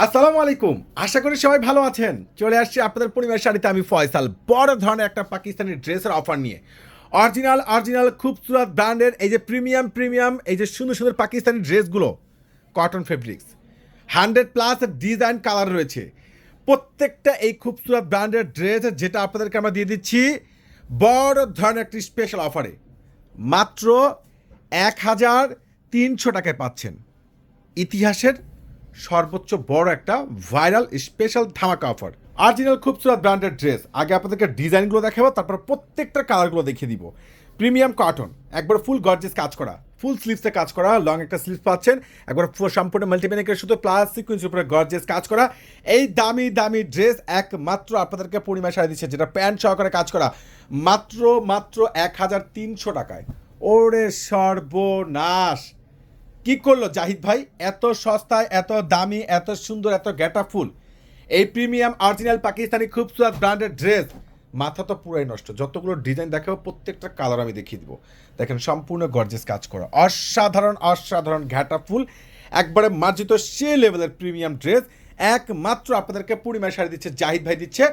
আসসালামু আলাইকুম। আশা করি সবাই ভালো আছেন। চলে আসছি আপনাদের পরিবার শাড়িতে আমি ফয়সাল। বড় ধরনের একটা পাকিস্তানি ড্রেসের অফার নিয়ে। অরিজিনাল অরিজিনাল খুবসুরত ব্র্যান্ডের এই যে প্রিমিয়াম প্রিমিয়াম এই যে সুন্দর সুন্দর পাকিস্তানি ড্রেসগুলো cotton fabrics hundred plus design colour রয়েছে। প্রত্যেকটা এই খুবসুরত ব্র্যান্ডের ড্রেস যেটা আপনাদেরকে আমরা দিয়ে দিচ্ছি, বড় ধরনের একটি স্পেশাল অফারে মাত্র এক হাজার তিনশো টাকায় পাচ্ছেন। ইতিহাসের সর্বোচ্চ বড় একটা ভাইরাল স্পেশাল ধামাকা অফার অরিজিনাল খুবসুরত ব্র্যান্ডের ড্রেস আগে আপনাদেরকে ডিজাইনগুলো দেখাবো, তারপর প্রত্যেকটা কালারগুলো দেখিয়ে দিব। প্রিমিয়াম কটন একবার ফুল গর্জেস কাজ করা। ফুল স্লিভসে কাজ করা লং একটা স্লিভস পাচ্ছেন। একবার পুরো সম্পূর্ণ মাল্টিপ্যানিকের শুধু প্লাস সিকুয়েন্সের উপরে গর্জেস কাজ করা। এই দামি দামি ড্রেস একমাত্র আপনাদেরকে পূর্ণিমা সাড়ে দিচ্ছে, যেটা প্যান্ট সহকারে কাজ করা। মাত্র মাত্র এক হাজার তিনশো টাকায়। ওরে সর্বনাশ! কি করল জাহিদ ভাই? এত সস্তায়, এত দামি, এত সুন্দর, এত গ্যাটা ফুল। এই প্রিমিয়াম অরিজিনাল পাকিস্তানি খুবসুরত ব্র্যান্ডের ড্রেস। মাথা তো পুরাই নষ্ট। যতগুলো ডিজাইন দেখাবো, প্রত্যেকটা কালার আমি দেখিয়ে দিব। দেখেন, সম্পূর্ণ গর্জেস কাজ করা। অসাধারণ অসাধারণ ঘ্যাটা ফুল। একবারে মার্জিত সে লেভেলের প্রিমিয়াম ড্রেস। একমাত্র আপনাদেরকে পূর্ণিমায় শাড়ি দিচ্ছে, জাহিদ ভাই দিচ্ছে।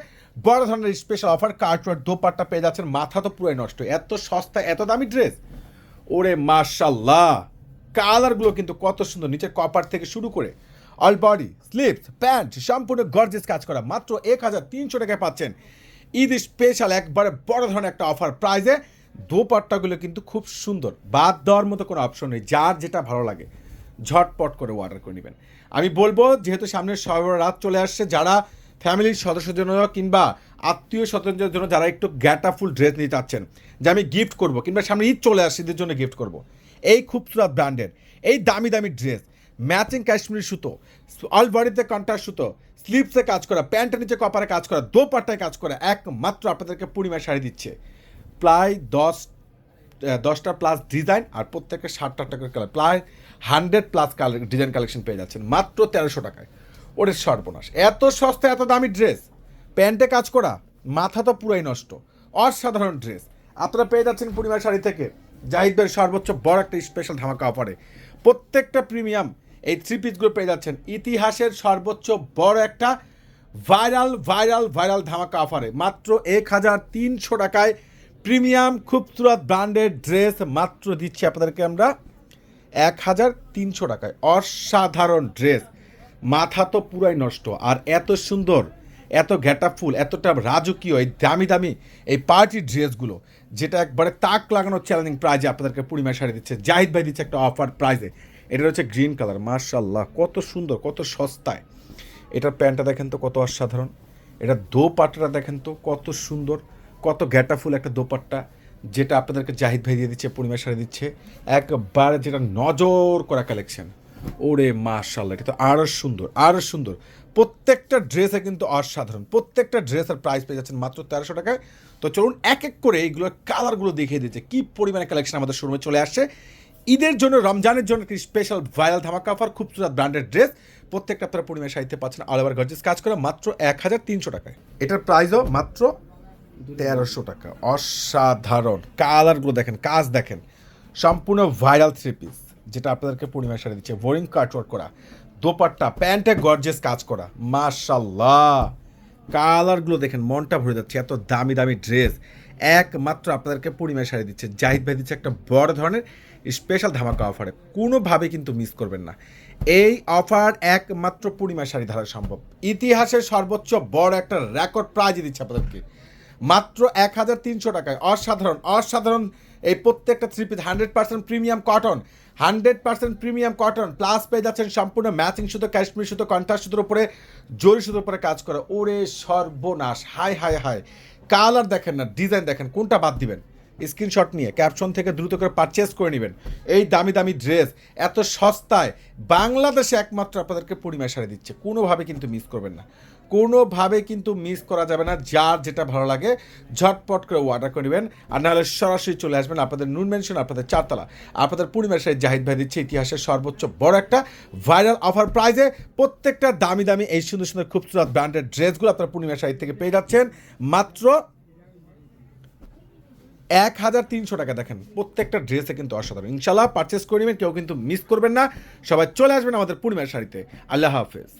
বড় ধরনের স্পেশাল অফার কার্টওয়ার দোপাট্টা পেয়ে যাচ্ছেন। মাথা তো পুরাই নষ্ট। এত সস্তা এত দামি ড্রেস। ওরে মার্শাল্লাহ কালারগুলো কিন্তু কত সুন্দর, নিচের কপার থেকে শুরু করে অল বডি স্লিপস প্যান্ট সম্পূর্ণ গর্জেস কাজ করা। মাত্র এক হাজার তিনশো টাকায় পাচ্ছেন। ঈদ স্পেশাল একবারে বড় ধরনের একটা অফার প্রাইজে দোপাট্টাগুলো কিন্তু খুব সুন্দর। বাদ দেওয়ার মতো কোনো অপশন নেই। যার যেটা ভালো লাগে, ঝটপট করে অর্ডার করে নেবেন। আমি বলব, যেহেতু সামনে রাত চলে আসছে, যারা ফ্যামিলির সদস্যদের জন্য কিংবা আত্মীয় স্বজনদের জন্য যারা একটু গ্যাটাফুল ড্রেস নিতে চাচ্ছেন যে আমি গিফট করব, কিংবা সামনে ঈদ চলে আসছে, ঈদের জন্য গিফট করব। এই খুবসুরত ব্র্যান্ডের। এই দামি দামি ড্রেস, ম্যাচিং কাশ্মীরি সুতো অল বডিতে সুতো স্লিপসে কাজ করা, প্যান্টের নিচে কপারে কাজ করা, দোপাট্টায় কাজ করা, একমাত্র আপনাদেরকে পূর্ণিমা শাড়ি দিচ্ছে। প্রায় দশ দশটা প্লাস ডিজাইন আর প্রত্যেকের ষাটটা টাকার কালার প্রায় hundred plus colour design collection পেয়ে যাচ্ছেন, মাত্র তেরোশো টাকায়। ওরে সর্বনাশ, এত সস্তা, এত দামি ড্রেস, প্যান্টে কাজ করা, মাথা তো পুরাই নষ্ট, অসাধারণ ড্রেস। আপনারা পেয়ে যাচ্ছেন পূর্ণিমা শাড়ি থেকে। জাহিদের সর্বোচ্চ বড় একটা স্পেশাল ধামাকা অফারে প্রত্যেকটা প্রিমিয়াম এই থ্রি পিসগুলো পেয়ে যাচ্ছেন। ইতিহাসের সর্বোচ্চ বড় একটা ভাইরাল ভাইরাল ভাইরাল ধামাকা অফারে মাত্র এক হাজার তিনশো টাকায় প্রিমিয়াম খুবসুরত ব্র্যান্ডের ড্রেস মাত্র দিচ্ছি আপনাদেরকে আমরা এক হাজার তিনশো টাকায়। অসাধারণ ড্রেস মাথা তো পুরাই নষ্ট। আর এত সুন্দর এত ফুল এতটা রাজকীয় এই দামি দামি এই পার্টি ড্রেসগুলো, যেটা একবারে তাক লাগানো চ্যালেঞ্জিং প্রাইজে আপনাদেরকে পূর্ণিমা শাড়ি দিচ্ছে। জাহিদ ভাই দিচ্ছে একটা অফার প্রাইজে এটা হচ্ছে গ্রিন কালার মার্শাল্লাহ কত সুন্দর, কত সস্তায়। এটার প্যান্টটা দেখেন তো কত অসাধারণ। এটা দোপাট্টাটা দেখেন তো কত সুন্দর, কত ফুল একটা দোপাট্টা, যেটা আপনাদেরকে জাহিদ ভাই দিয়ে দিচ্ছে পূর্ণিমা শাড়ি দিচ্ছে। একবারে যেটা নজর করা কালেকশন ওরে মাশাল্লাহ এটা তো আরও সুন্দর আরও সুন্দর। প্রত্যেকটা ড্রেসে কিন্তু অসাধারণ। প্রত্যেকটা ড্রেসের প্রাইস পেয়ে যাচ্ছেন মাত্র তেরোশো টাকায়। তো চলুন এক এক করে এইগুলোর কালারগুলো দেখিয়ে দিচ্ছে। কী পরিমাণে কালেকশন আমাদের শোরুমে চলে আসছে। ঈদের জন্য, রমজানের জন্য একটি স্পেশাল ভাইরাল ধামাকা অফার খুব সুন্দর ব্র্যান্ডেড ড্রেস প্রত্যেকটা আপনারা পরিমাণে সাহিত্যে পাচ্ছেন অল ওভার গর্জেস কাজ করে মাত্র এক হাজার তিনশো টাকায়। এটার প্রাইসও মাত্র তেরোশো টাকা। অসাধারণ। কালারগুলো দেখেন, কাজ দেখেন। সম্পূর্ণ ভাইরাল থ্রি পিস যেটা আপনাদেরকে পূর্ণিমা সারে দিচ্ছে। বোরিং কাটওয়ার্ক করা। দোপাট্টা, প্যান্টে গর্জেস কাজ করা। মাশাল্লাহ কালারগুলো দেখেন, মনটা ভরে যাচ্ছে, এত দামি দামি ড্রেস একমাত্র আপনাদেরকে পূর্ণিমা শাড়ি দিচ্ছে, জাহিদ ভাই দিচ্ছে একটা বড় ধরনের স্পেশাল ধামাকা অফারে কোনোভাবে কিন্তু মিস করবেন না। এই অফার একমাত্র পূর্ণিমা শাড়ি ধারা সম্ভব। ইতিহাসের সর্বোচ্চ বড় একটা রেকর্ড প্রাইজ দিচ্ছে আপনাদেরকে। মাত্র এক হাজার তিনশো টাকায়। অসাধারণ অসাধারণ এই প্রত্যেকটা three piece hundred percent premium cotton hundred percent premium cotton plus পেয়ে যাচ্ছেন সম্পূর্ণ ম্যাচিং সুতো কাশ্মীর সুতো কন্ট্রাস্ট সুতোর উপরে, জরি সুতোর উপরে কাজ করে। ওরে সর্বনাশ হাই হাই হাই কালার দেখেন না ডিজাইন দেখেন, কোনটা বাদ দিবেন? স্ক্রিনশট নিয়ে ক্যাপশন থেকে দ্রুত করে পারচেস করে নেবেন। এই দামি দামি ড্রেস এত সস্তায়, বাংলাদেশে একমাত্র আপনাদেরকে পরিমায় সারে দিচ্ছে। কোনোভাবে কিন্তু মিস করবেন না। কোনোভাবে কিন্তু মিস করা যাবে না, যার যেটা ভালো লাগে, ঝটপট করে অর্ডার করে নেবেন। আর নাহলে সরাসরি চলে আসবেন আপনাদের নুন মেনশন আপনাদের চারতলা। আপনাদের পূর্ণিমার সাথে জাহিদ ভাই দিচ্ছে ইতিহাসের সর্বোচ্চ বড় একটা ভাইরাল অফার প্রাইজে প্রত্যেকটা দামি দামি এই সুন্দর সুন্দর খুবসুরত ব্র্যান্ডের ড্রেসগুলো আপনারা পূর্ণিমার সাইড থেকে পেয়ে যাচ্ছেন। মাত্র এক হাজার তিনশো টাকা দেখেন, প্রত্যেকটা ড্রেসে কিন্তু অসাধারণ। ইনশাল্লাহ পারচেস করে নেবেন, কেউ কিন্তু মিস করবেন না। সবাই চলে আসবেন আমাদের পূর্ণিমার শাড়িতে। আল্লাহ হাফেজ।